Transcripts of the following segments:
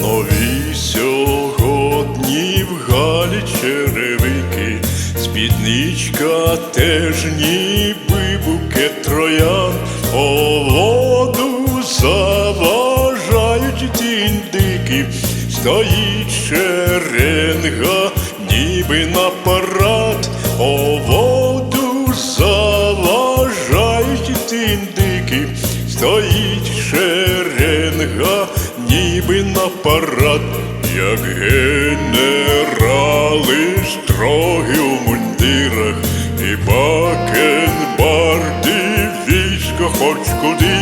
Нові сьогодні в галі черевики, спідничка теж ніби букет троян, Поводу заважають тінь дикий, стоїть черенга, ніби на парад, як генерали строгі у мундирах, і бакенбарди військо хоч куди,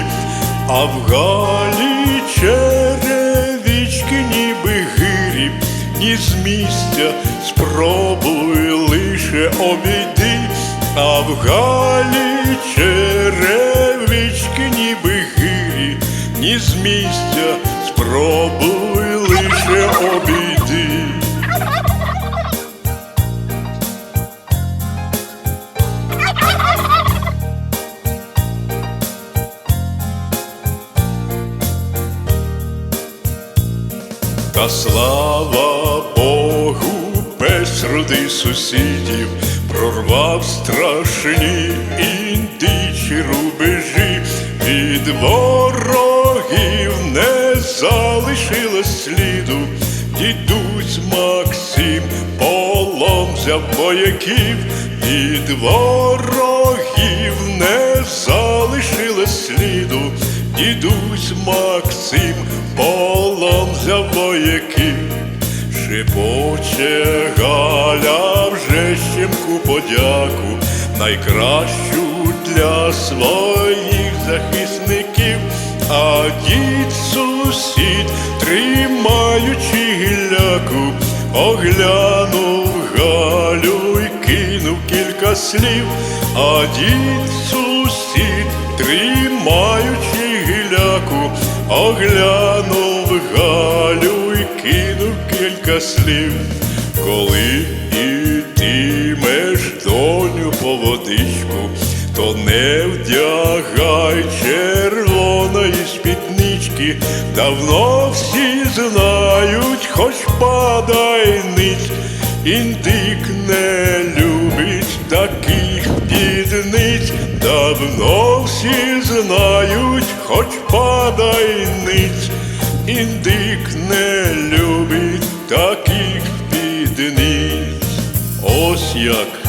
а в галі черевички ніби гирі, ні з місця спробуй лише обійди, а в галі черевички ніби гирі, ні з місця спробуй лише обійди. Та слава Богу, безродий сусідів прорвав страшні індичі рубежі, від ворогів Дідусь Максим полон взяв вояків, від ворогів не залишилось сліду. Дідусь Максим полон взяв вояків, шепоче Галя вже щемку подяку, найкращу для своїх захисників, а дід сусід, тримаючи гіляку, оглянув Галю й кинув кілька слів, а дід сусід, тримаючи гіляку, оглянув Галю й кинув кілька слів, коли ітимеш доню по водичку, то не вдягай червоної спіднички, давно всі знають, хоч падай нич, індик не любить таких бідниць, давно всі знають, хоч падай нич, індик не любить таких бідниць, Ось як